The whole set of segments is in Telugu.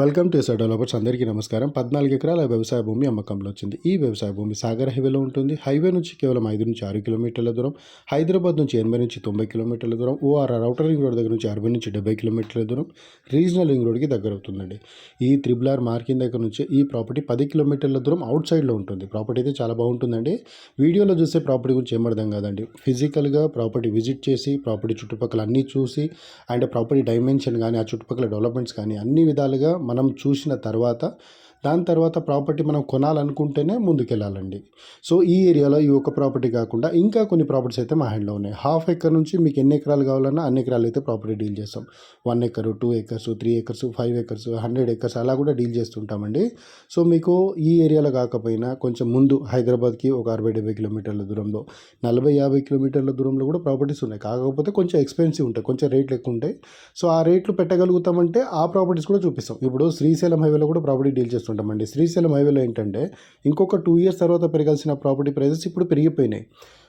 Welcome to SR developers. అందరికీ నమస్కారం. పద్నాలుగు ఎకరాల వ్యవసాయ భూమి అమ్మకంలో వచ్చింది. ఈ వ్యవసాయ భూమి సాగర్ హైవేలో ఉంటుంది. హైవే నుంచి కేవలం ఐదు నుంచి ఆరు కిలోమీటర్ల దూరం. హైదరాబాద్ నుంచి ఎనభై నుంచి తొంభై కిలోమీటర్ల దూరం. ఓఆర్ఆర్ అవుటర్ రింగ్ రోడ్ దగ్గర నుంచి అరవై నుంచి డెబ్బై కిలోమీటర్ల దూరం. రీజనల్ రింగ్ రోడ్కి దగ్గర అవుతుందండి. ఈ త్రిబుల్ ఆర్ మార్కింగ్ దగ్గర నుంచి ఈ ప్రాపర్టీ పది కిలోమీటర్ల దూరం అవుట్ సైడ్లో ఉంటుంది. ప్రాపర్టీ అయితే చాలా బాగుంటుందండి. వీడియోలో చూసే ప్రాపర్టీ గురించి ఏం అర్థం కాదండి. ఫిజికల్గా ప్రాపర్టీ విజిట్ చేసి ప్రాపర్టీ చుట్టుపక్కల అన్నీ చూసి అండ్ ప్రాపర్టీ డైమెన్షన్ కానీ ఆ చుట్టుపక్కల డెవలప్మెంట్స్ కానీ అన్ని విధాలుగా మనం చూసిన తర్వాత దాని తర్వాత ప్రాపర్టీ మనం కొనాలనుకుంటేనే ముందుకెళ్ళాలండి. సో ఈ ఏరియాలో ఈ ఒక ప్రాపర్టీ కాకుండా ఇంకా కొన్ని ప్రాపర్టీస్ అయితే మా హ్యాండ్లో ఉన్నాయి. హాఫ్ ఎకర్ నుంచి మీకు ఎన్ని ఎకరాలు కావాలన్నా అన్ని ఎకరాలు అయితే ప్రాపర్టీ డీల్ చేస్తాం. One acre two acres three acres five acres hundred acres అలా కూడా డీల్ చేస్తుంటామండి. సో మీకు ఈ ఏరియాలో కాకపోయినా కొంచెం ముందు హైదరాబాద్కి ఒక అరవై డెబ్బై కిలోమీటర్ల దూరంలో నలభై యాభై కిలోమీటర్ల దూరంలో కూడా ప్రాపర్టీస్ ఉన్నాయి. కాకపోతే కొంచెం ఎక్స్పెన్సివ్ ఉంటాయి కొంచెం రేట్లు ఎక్కువ ఉంటాయి. సో ఆ రేట్లు పెట్టగలుగుతామంటే ఆ ప్రాపర్టీస్ కూడా చూపిస్తాం. ఇప్పుడు శ్రీశైలం హైవేలో కూడా ప్రాపర్టీ డీల్ చేస్తుంటామండి. శ్రీశైలం హైవేలో ఏంటంటే ఇంకొక టూ ఇయర్స్ తర్వాత పెరగాల్సిన ప్రాపర్టీ ప్రైజెస్ ఇప్పుడు పెరిగిపోయినాయి.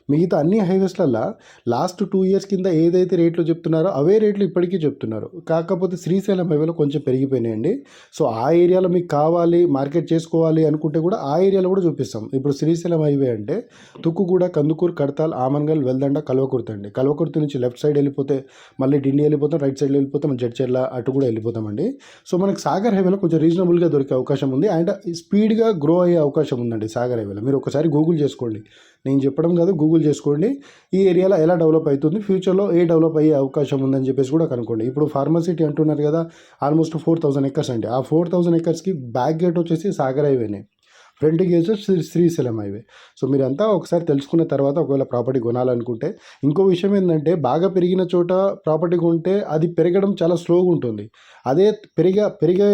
మిగతా అన్ని హైవేస్లల్లో లాస్ట్ టూ ఇయర్స్ కింద ఏదైతే రేట్లు చెప్తున్నారో అవే రేట్లు ఇప్పటికీ చెప్తున్నారు. కాకపోతే శ్రీశైలం హైవేలో కొంచెం పెరిగిపోయినాయండి. సో ఆ ఏరియాలో మీకు కావాలి మార్కెట్ చేసుకోవాలి అనుకుంటే కూడా ఆ ఏరియాలో కూడా చూపిస్తాం. ఇప్పుడు శ్రీశైలం హైవే అంటే తుక్కుగూడ కందుకూరు కడతాల్ ఆమన్గల్ వెల్దండ కల్వకుర్తి అండి. కల్వకుర్తి నుంచి లెఫ్ట్ సైడ్ వెళ్ళిపోతే మళ్ళీ డిండి వెళ్ళిపోతాం రైట్ సైడ్ వెళ్ళిపోతాం జడ్చెర్ల అటు కూడా వెళ్ళిపోతామండి. సో మనకి సాగర్ హైవేలో కొంచెం రీజనబుల్గా దొరికే అవకాశం ఉంది. అండ్ స్పీడ్గా గ్రో అయ్యే అవకాశం ఉందండి సాగర్ హైవేలో. మీరు ఒకసారి గూగుల్ చేసుకోండి. నేను చెప్పడం కాదు గూగుల్ చేసుకోండి. ఈ ఏరియాలో ఎలా డెవలప్ అవుతుంది? ఫ్యూచర్లో ఏ డెవలప్ అయ్యే అవకాశం ఉందని చెప్పేసి కూడా కనుక్కోండి. ఇప్పుడు ఫార్మసిటీ అంటున్నారు కదా ఆల్మోస్ట్ ఫోర్ థౌసండ్ ఎకర్స్ అండి. ఆ ఫోర్ థౌసండ్ ఎకర్స్కి బ్యాక్ గేట్ వచ్చేసి Sagar హైవేనే. Frontage Sri Srisailam highway. So మీరంతా ఒకసారి తెలుసుకున్న తర్వాత ఒకవేళ ప్రాపర్టీ కొనాలనుకుంటే ఇంకో విషయం ఏంటంటే బాగా పెరిగిన చోట ప్రాపర్టీ కొంటే అది పెరగడం చాలా స్లోగా ఉంటుంది. అదే పెరిగ పెరిగే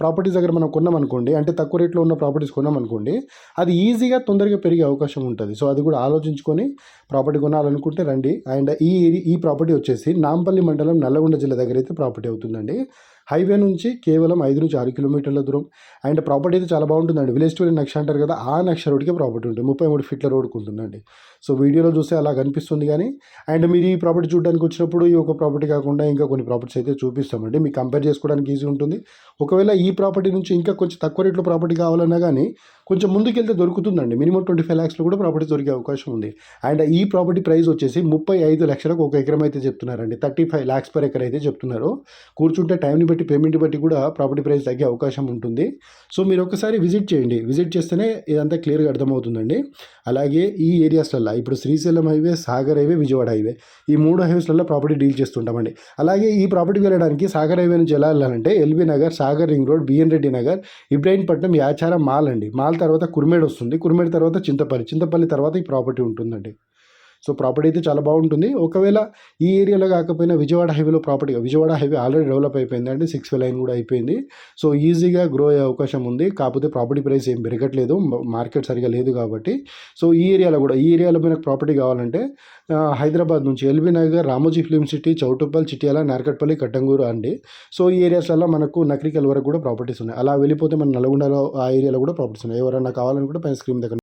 ప్రాపర్టీస్ దగ్గర మనం కొన్నాం అనుకోండి అంటే తక్కువ రేట్లో ఉన్న ప్రాపర్టీస్ కొన్నాం అనుకోండి అది ఈజీగా తొందరగా పెరిగే అవకాశం ఉంటుంది. సో అది కూడా ఆలోచించుకొని ప్రాపర్టీ కొనాలనుకుంటే రండి. అండ్ ఈ ఈ ప్రాపర్టీ వచ్చేసి నాంపల్లి మండలం నల్లగొండ జిల్లా దగ్గర అయితే ప్రాపర్టీ అవుతుందండి. హైవే నుంచి కేవలం ఐదు నుంచి ఆరు కిలోమీటర్ల దూరం. అండ్ ప్రాపర్టీ అయితే చాలా బాగుంటుందండి విలేజ్ టు నక్ష అంటారు కదా ఆ నక్ష రోడ్కే ప్రాపర్టీ ఉంటుంది. ముప్పై మూడు ఫీట్ల రోడ్కి ఉంటుందండి. సో వీడియోలో చూస్తే అలా కనిపిస్తుంది కానీ అండ్ మీరు ఈ ప్రాపర్టీ చూడడానికి వచ్చినప్పుడు ఈ ఒక ప్రాపర్టీ కాకుండా ఇంకా కొన్ని ప్రాపర్టీస్ అయితే చూపిస్తామండి. మీకు కంపేర్ చేసుకోవడానికి ఈజీ ఉంటుంది. ఒకవేళ ఈ ప్రాపర్టీ నుంచి ఇంకా కొంచెం తక్కువ రేట్లో ప్రాపర్టీ కావాలన్నా కానీ కొంచెం ముందుకెళ్తే దొరుకుతుందండి. మినిమం ట్వంటీ ఫైవ్ ల్యాక్స్లో కూడా ప్రాపర్టీ దొరికే అవకాశం ఉంది. అండ్ ఈ ప్రాపర్టీ ప్రైస్ వచ్చేసి ముప్పై ఐదు లక్షలకు ఒక ఎకరం అయితే చెప్తున్నారండి. Thirty five lakhs per acre అయితే చెప్తున్నారు. కూర్చుంటే టైంని బట్టి పేమెంట్ బట్టి కూడా ప్రాపర్టీ ప్రైస్ తగ్గే అవకాశం ఉంటుంది. సో మీరు ఒకసారి విజిట్ చేయండి. విజిట్ చేస్తేనే ఇదంతా క్లియర్గా అర్థమవుతుందండి. అలాగే ఈ ఏరియాస్లలో ఇప్పుడు Srisailam highway Sagar highway Vijayawada highway ఈ మూడు హైవేస్లలో ప్రాపర్టీ డీల్ చేస్తుంటామండి. అలాగే ఈ ప్రాపర్టీ వెళ్ళడానికి సాగర్ హైవే నుంచి ఎలా వెళ్ళాలంటే LB Nagar Sagar ring road B N Reddy Nagar Ibrahimpatnam Yacharam Mal అండి. మాల్ తర్వాత కుర్మేడ్ వస్తుంది. కుర్మేడ్ తర్వాత చింతపల్లి. చింతపల్లి తర్వాత ఈ ప్రాపర్టీ ఉంటుందండి. సో ప్రాపర్టీ అయితే చాలా బాగుంటుంది. ఒకవేళ ఈ ఏరియాలో కాకపోయినా విజయవాడ హైవేలో property Vijayawada highway already develop అయిపోయింది. అంటే సిక్స్ వే లైన్ కూడా అయిపోయింది. సో ఈజీగా గ్రో అయ్యే అవకాశం ఉంది. కాకపోతే ప్రాపర్టీ ప్రైస్ ఏం పెరగట్లేదు. మార్కెట్ సరిగా లేదు కాబట్టి. సో ఈ ఏరియాలో కూడా ఈ ఏరియాలో మనకు ప్రాపర్టీ కావాలంటే హైదరాబాద్ నుంచి LB Nagar Ramoji film city Choutuppal Chityal Narketpally Kattangur అండి. సో ఈ ఏరియాస్లలో మనకు నకరికల్ వరకు కూడా ప్రాపర్టీస్ ఉన్నాయి. అలా వెళ్ళిపోతే మన నల్గొండలో ఆ ఏరియాలో కూడా ప్రాపర్టీస్ ఉన్నాయి. ఎవరైనా కూడా పైన స్క్రీన్ దగ్గర